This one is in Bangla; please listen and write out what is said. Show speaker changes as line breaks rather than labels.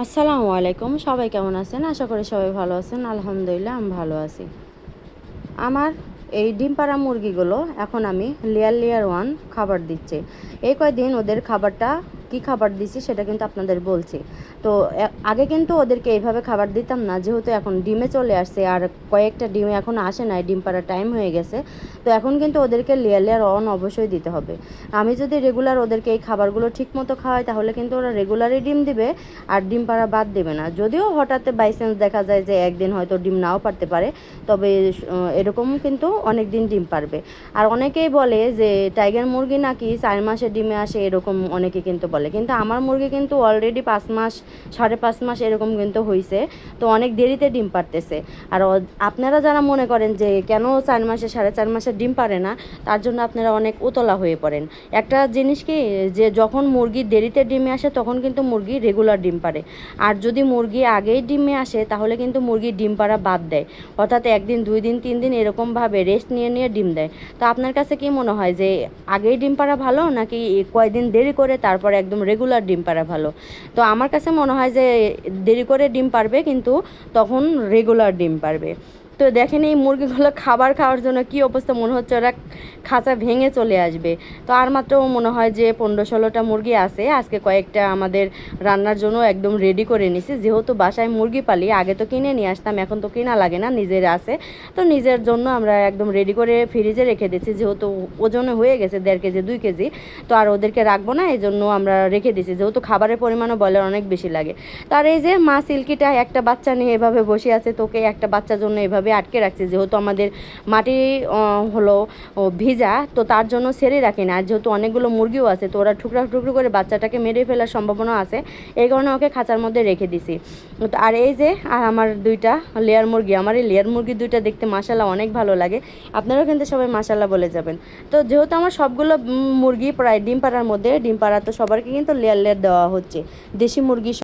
আসসালামু আলাইকুম। সবাই কেমন আছেন? আশা করি সবাই ভালো আছেন। আলহামদুলিল্লাহ, আমি ভালো আছি। আমার এই ডিম পাড়া মুরগিগুলো এখন আমি লেয়ার লেয়ার ওয়ান খাবার দিচ্ছি। এই কয়দিন ওদের খাবারটা কি খাবার দিচ্ছি সেটা কিন্তু আপনাদের বলছি। তো আগে কিন্তু ওদেরকে এইভাবে খাবার দিতাম না, যেহেতু এখন ডিমে চলে আসছে, আর কয়েকটা ডিমে এখন আসে নাই, ডিম পাড়ার টাইম হয়ে গেছে, তো এখন কিন্তু ওদেরকে লেয়ার লেয়ার অন অবশ্যই দিতে হবে। আমি যদি রেগুলার ওদেরকে এই খাবারগুলো ঠিক মতো খাওয়াই, তাহলে কিন্তু ওরা রেগুলারই ডিম দিবে, আর ডিম পাড়া বাদ দেবে না। যদিও হঠাৎ বাইচান্স দেখা যায় যে একদিন হয়তো ডিম নাও পারতে পারে, তবে এরকম কিন্তু অনেক দিন ডিম পারবে আর অনেকেই বলে যে টাইগার মুরগি নাকি চার মাসে ডিমে আসে, এরকম অনেকে কিন্তু বলে। কিন্তু আমার মুরগি কিন্তু অলরেডি পাঁচ মাস, সাড়ে পাঁচ মাস এরকম কিন্তু হয়েছে তো অনেক দেরিতে ডিম পারতেছে। আর আপনারা যারা মনে করেন যে কেন চার মাসে, সাড়ে চার মাসে ডিম পারে না, তার জন্য আপনারা অনেক উতলা হয়ে পড়েন। একটা জিনিস কি, যে যখন মুরগি দেরিতে ডিমে আসে, তখন কিন্তু মুরগি রেগুলার ডিম পারে। আর যদি মুরগি আগেই ডিমে আসে, তাহলে কিন্তু মুরগি ডিম পাড়া বাদ দেয়। অর্থাৎ একদিন, দুই দিন, তিন দিন এরকমভাবে রেস্ট নিয়ে নিয়ে ডিম দেয়। তো আপনার কাছে কি মনে হয় যে, আগেই ডিম পাড়া ভালো, নাকি কয়দিন দেরি করে তারপর একদম রেগুলার ডিম পাড়া ভালো। তো আমার কাছে মনে হয় যে দেরি করে ডিম পারবে কিন্তু তখন রেগুলার ডিম পারবে তো দেখেন এই মুরগিগুলো খাবার খাওয়ার জন্য কি অবস্থা মনে হচ্ছে? ওরা খাঁচা ভেঙে চলে আসবে। তো আর মাত্র মনে হয় যে পনেরো ষোলোটা মুরগি আছে। আজকে কয়েকটা আমাদের রান্নার জন্য একদম রেডি করে নিছি। যেহেতু বাসায় মুরগি পালি, আগে তো কিনে নিয়ে আসতাম, এখন তো কিনা লাগে না, নিজের আছে। তো নিজের জন্য আমরা একদম রেডি করে ফ্রিজে রেখে দিচ্ছি। যেহেতু ওজনে হয়ে গেছে দেড় কেজি, দুই কেজি, তো আর ওদেরকে রাখব না এই জন্য আমরা রেখে দিচ্ছি। যেহেতু খাবারের পরিমাণও বলে অনেক বেশি লাগে। তার এই যে মা সিল্কিটা, একটা বাচ্চা নিয়ে এভাবে বসে আছে, তোকে একটা বাচ্চার জন্য এভাবে আটকে রাখছে। যেহেতু আমাদের মাটি হলো ভিজা, তো তার জন্য সেরে রাখি না। আর যেহেতু অনেকগুলো মুরগিও আছে, তো ওরা টুকরা, টুকরো করে বাচ্চাটাকে মেরে ফেলার সম্ভাবনা আছে। এই কারণে ওকে খাঁচার মধ্যে রেখে দিছি। আর এই যে আর আমার দুইটা লেয়ার মুরগি, আমার এই লেয়ার মুরগি দুইটা দেখতে মাসাল্লাহ অনেক ভালো লাগে। আপনারাও কিন্তু সবাই মাসাল্লাহ বলে যাবেন। তো যেহেতু আমার সবগুলো মুরগি প্রায় ডিম পাড়ার মধ্যে, ডিম পাড়া তো সবারকে কিন্তু লেয়ার লেয়ার দেওয়া হচ্ছে। দেশি মুরগি